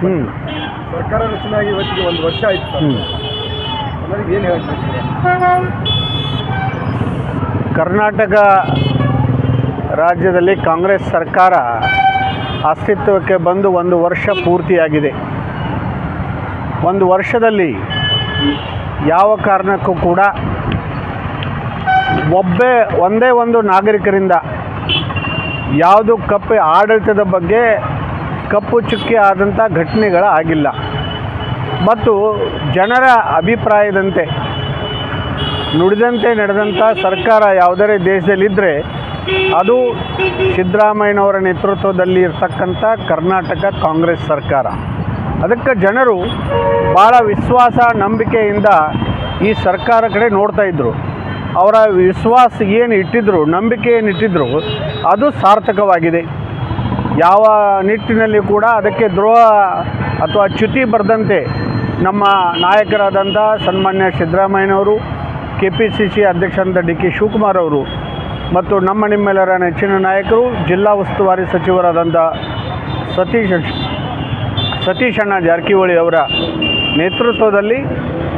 ಹ್ಞೂ ಸರ್ಕಾರ ರಚನೆ ಆಗಿ ಇವತ್ತಿಗೆ ಒಂದು ವರ್ಷ ಆಯ್ತು ಸರ್. ನನಗೆ ಏನು ಕರ್ನಾಟಕ ರಾಜ್ಯದಲ್ಲಿ ಕಾಂಗ್ರೆಸ್ ಸರ್ಕಾರ ಅಸ್ತಿತ್ವಕ್ಕೆ ಬಂದು ಒಂದು ವರ್ಷ ಪೂರ್ತಿಯಾಗಿದೆ. ಒಂದು ವರ್ಷದಲ್ಲಿ ಯಾವ ಕಾರಣಕ್ಕೂ ಕೂಡ ಒಬ್ಬೇ ಒಂದೇ ಒಂದು ನಾಗರಿಕರಿಂದ ಯಾವುದು ಕಪ್ಪೆ ಆಡಳಿತದ ಬಗ್ಗೆ ಕಪ್ಪು ಚುಕ್ಕಿ ಆದಂಥ ಘಟನೆಗಳು ಆಗಿಲ್ಲ. ಮತ್ತು ಜನರ ಅಭಿಪ್ರಾಯದಂತೆ, ನುಡಿದಂತೆ ನಡೆದಂಥ ಸರ್ಕಾರ ಯಾವುದೇ ದೇಶದಲ್ಲಿದ್ದರೆ ಅದು ಸಿದ್ದರಾಮಯ್ಯನವರ ನೇತೃತ್ವದಲ್ಲಿ ಇರ್ತಕ್ಕಂಥ ಕರ್ನಾಟಕ ಕಾಂಗ್ರೆಸ್ ಸರ್ಕಾರ. ಅದಕ್ಕೆ ಜನರು ಭಾಳ ವಿಶ್ವಾಸ, ನಂಬಿಕೆಯಿಂದ ಈ ಸರ್ಕಾರ ಕಡೆ ನೋಡ್ತಾ ಇದ್ದರು ಅವರ ವಿಶ್ವಾಸ ಏನು ಇಟ್ಟಿದ್ರು ನಂಬಿಕೆ ಏನು ಇಟ್ಟಿದ್ರು, ಅದು ಸಾರ್ಥಕವಾಗಿದೆ. ಯಾವ ನಿಟ್ಟಿನಲ್ಲಿ ಕೂಡ ಅದಕ್ಕೆ ದ್ರೋಹ ಅಥವಾ ಚ್ಯುತಿ ಬರದಂತೆ ನಮ್ಮ ನಾಯಕರಾದಂಥ ಸನ್ಮಾನ್ಯ ಸಿದ್ದರಾಮಯ್ಯನವರು ಕೆ ಪಿ ಸಿ ಸಿ ಅಧ್ಯಕ್ಷರಾದ ಡಿ ಕೆ ಶಿವಕುಮಾರ್ ಅವರು ಮತ್ತು ನಮ್ಮ ನಿಮ್ಮೆಲ್ಲರ ನೆಚ್ಚಿನ ನಾಯಕರು, ಜಿಲ್ಲಾ ಉಸ್ತುವಾರಿ ಸಚಿವರಾದಂಥ ಸತೀಶ್ ಸತೀಶ್ ಅಣ್ಣ ಜಾರಕಿಹೊಳಿ ಅವರ ನೇತೃತ್ವದಲ್ಲಿ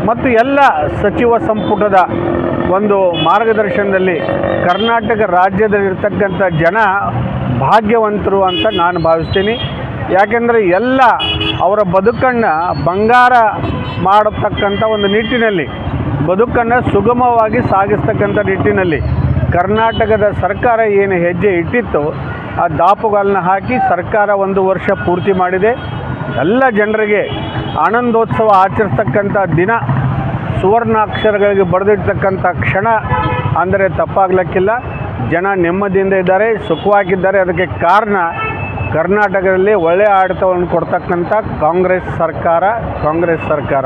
ಮತ್ತು ಎಲ್ಲ ಸಚಿವ ಸಂಪುಟದ ಒಂದು ಮಾರ್ಗದರ್ಶನದಲ್ಲಿ ಕರ್ನಾಟಕ ರಾಜ್ಯದಲ್ಲಿರ್ತಕ್ಕಂಥ ಜನ ಭಾಗ್ಯವಂತರು ಅಂತ ನಾನು ಭಾವಿಸ್ತೀನಿ. ಯಾಕೆಂದರೆ ಎಲ್ಲ ಅವರ ಬದುಕನ್ನು ಬಂಗಾರ ಮಾಡತಕ್ಕಂಥ ಒಂದು ನಿಟ್ಟಿನಲ್ಲಿ, ಬದುಕನ್ನು ಸುಗಮವಾಗಿ ಸಾಗಿಸ್ತಕ್ಕಂಥ ನಿಟ್ಟಿನಲ್ಲಿ ಕರ್ನಾಟಕದ ಸರ್ಕಾರ ಏನು ಹೆಜ್ಜೆ ಇಟ್ಟಿತ್ತು ಆ ದಾಪುಗಾಲನ್ನ ಹಾಕಿ ಸರ್ಕಾರ ಒಂದು ವರ್ಷ ಪೂರ್ತಿ ಮಾಡಿದೆ. ಎಲ್ಲ ಜನರಿಗೆ ಆನಂದೋತ್ಸವ ಆಚರಿಸ್ತಕ್ಕಂಥ ದಿನ, ಸುವರ್ಣಾಕ್ಷರಗಳಿಗೆ ಬರೆದಿರ್ತಕ್ಕಂಥ ಕ್ಷಣ ಅಂದರೆ ತಪ್ಪಾಗಲಿಕ್ಕಿಲ್ಲ. ಜನ ನೆಮ್ಮದಿಯಿಂದ ಇದ್ದಾರೆ ಸುಖವಾಗಿದ್ದಾರೆ. ಅದಕ್ಕೆ ಕಾರಣ ಕರ್ನಾಟಕದಲ್ಲಿ ಒಳ್ಳೆಯ ಆಡಳಿತವನ್ನು ಕೊಡ್ತಕ್ಕಂಥ ಕಾಂಗ್ರೆಸ್ ಸರ್ಕಾರ ಕಾಂಗ್ರೆಸ್ ಸರ್ಕಾರ.